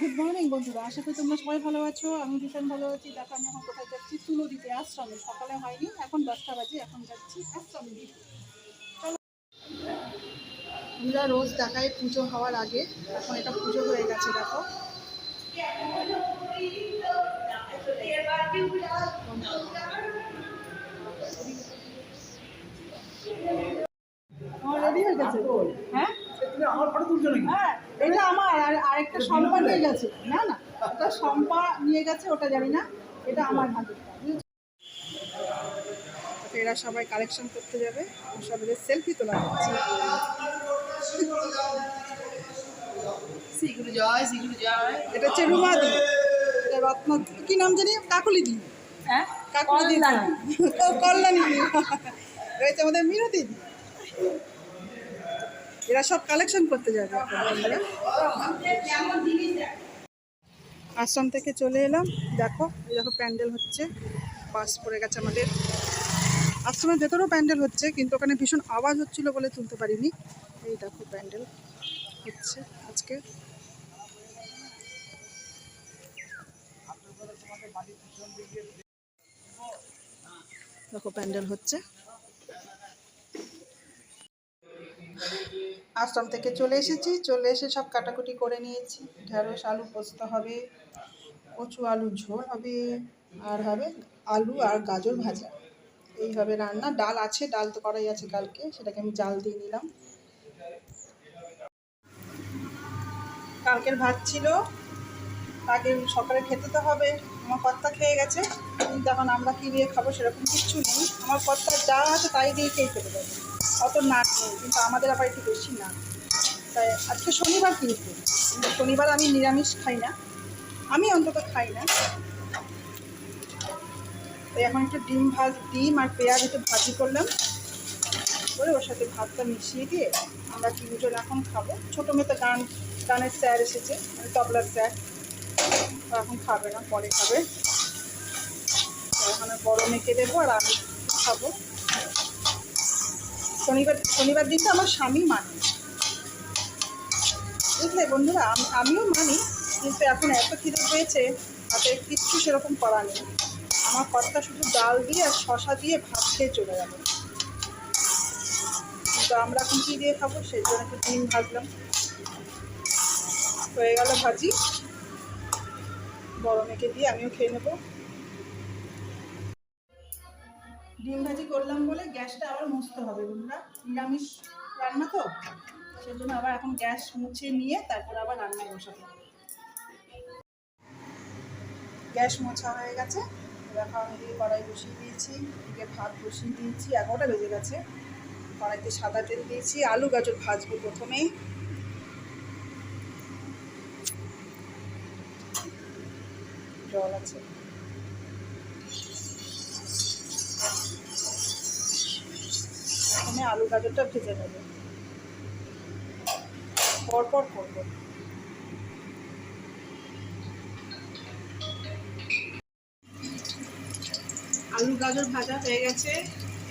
Good morning বন্ধুরা। আশা করি তোমরা সবাই ভালো আছো। আমি ভীষণ ভালো আছি। দেখো, আমি এখন কোথায় যাচ্ছি? তুলো দিতে আশ্রমে। সকালে হয়নি, এখন দশটা বাজে, এখন যাচ্ছি আশ্রমে। দিতে আমরা রোজ দেখায় পুজো হওয়ার আগে এখন এটা পুজো হয়ে গেছে, দেখো। আমার ফটো তুলছো নাকি? হ্যাঁ এটা আমার আর আরেকটা সম্পা নিয়ে গেছে। না না ওটা সম্পা নিয়ে গেছে ওটা জানি না এটা আমার হাতে এরা সবাই কালেকশন করতে যাবে সবাই সেলফি তোলা হচ্ছে শ্রীগুরু জয় শ্রীগুরু জয়। এটা হচ্ছে রুমাদি রত্ন কি নাম জানি? কাকুলি দি হ্যাঁ কাকুলি দি কল্যাণী। দি রয়েছে আমাদের মিনতি দি। এরা সব কালেকশন করতে যাবে আশ্রম থেকে চলে এলাম। দেখো দেখো প্যান্ডেল হচ্ছে। বাস পড়ে গেছে আমাদের। আশ্রমের ভেতরেও প্যান্ডেল হচ্ছে, কিন্তু ওখানে ভীষণ আওয়াজ হচ্ছিল বলে তুলতে পারিনি। এই দেখো প্যান্ডেল হচ্ছে আজকে। দেখো প্যান্ডেল হচ্ছে। আশ্রম থেকে চলে এসেছি। চলে এসে সব কাটাকুটি করে নিয়েছি। ঢেঁড়স, আলু পোস্ত হবে, কচু আলু, ঝোল হবে, আর হবে আলু আর গাজর ভাজা। এইভাবে রান্না। ডাল আছে, ডাল তো করাই আছে কালকে, সেটাকে আমি জাল দিয়ে নিলাম। কালকের ভাত ছিল। তাকে সকালে খেতে তো হবে। আমার কর্তা খেয়ে গেছে। কিন্তু এখন আমরা কী দিয়ে খাব সেরকম কিচ্ছু নেই। আমার কর্তার যা আছে তাই দিয়ে খেয়ে খেতে দেবে অত নেই কিন্তু আমাদের আবার একটু বেশি নাক তাই আজকে শনিবার কিন্তু শনিবার আমি নিরামিষ খাই না। আমি অন্তত খাই না। তাই এখন একটু ডিম ভাজ, ডিম আর পেঁয়াজ একটু ভাজি করলাম। করে ওর সাথে ভাতটা মিশিয়ে দিয়ে আমরা তিনজন এখন খাব। ছোটো মেয়ে তো গান গানের স্যার এসেছে মানে তবলার স্যার। এখন খাবে না, পরে খাবে। তো ওখানে বড় মেয়েকে দেবো আর আমি খাব। শনিবার শনিবার দিনটা আমার স্বামী মানে। বুঝলে বন্ধুরা? আমিও মানি, কিন্তু এখন এত খিদে পেয়েছে তাতে কিচ্ছু সেরকম করা নেই। আমার কর্তা শুধু ডাল দিয়ে আর শশা দিয়ে ভাত খেয়ে চলে গেল। কিন্তু আমরা এখন কী দিয়ে খাব? সেই জন্য একটু ডিম ভাজলাম। হয়ে গেল ভাজি। বড় মেয়েকে দিয়ে আমিও খেয়ে নেব। ডিম ভাজি করলাম বলে গ্যাসটা আবার মুছতে হবে বন্ধুরা। নিরামিষ রান্না তো? সেজন্য আবার এখন গ্যাস মুছে নিয়ে তারপর আবার রান্নায় বসাতে গ্যাস মোছা হয়ে গেছে। দেখো দিয়ে কড়াই বসিয়ে দিয়েছি, এদিকে ভাত বসিয়ে দিয়েছি। এগারোটা বেজে গেছে? কড়াইতে সাদা তেল দিয়েছি, আলু গাজর ভাজবো প্রথমেই। জল আছে। প্রথমে আলু গাজরটা ভেজে নেবে। পরপর করব। আলু গাজর ভাজা হয়ে গেছে।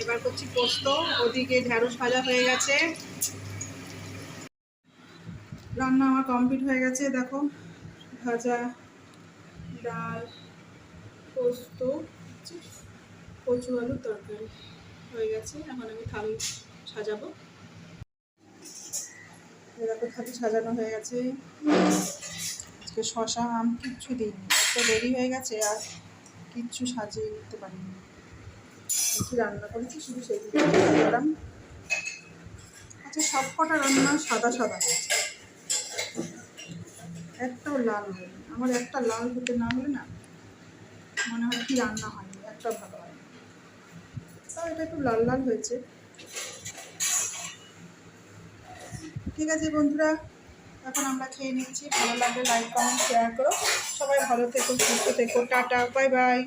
এবার করছি পোস্ত। ওদিকে ঢ্যাঁড়স ভাজা হয়ে গেছে। রান্না আমার কমপ্লিট হয়ে গেছে। দেখো, ভাজা, ডাল, পোস্ত, কচু আলুর তরকারি। হয়ে গেছে, এখন আমি থালি সাজাবো। এরকম থালি সাজানো হয়ে গেছে। আজকে শশা, আম কিচ্ছু দিইনি। এত দেরি হয়ে গেছে আর কিচ্ছু সাজিয়ে উঠতে পারিনি। কি রান্না করেছি? শুধু সেই দিলাম আচ্ছা সব কটা রান্না সাদা সাদা একটাও লাল হয়নি। আমার একটা লাল হতে না হলে না মনে হয় কি রান্না হয়নি, একটা ভালো তাও এটা একটু লাল লাল হয়েছে। ঠিক আছে বন্ধুরা, এখন আমরা খেয়ে নিচ্ছি। ভালো লাগলে লাইক কমেন্ট শেয়ার করো। সবাই ভালো থেকো, সুস্থ থেকো। Tata bye bye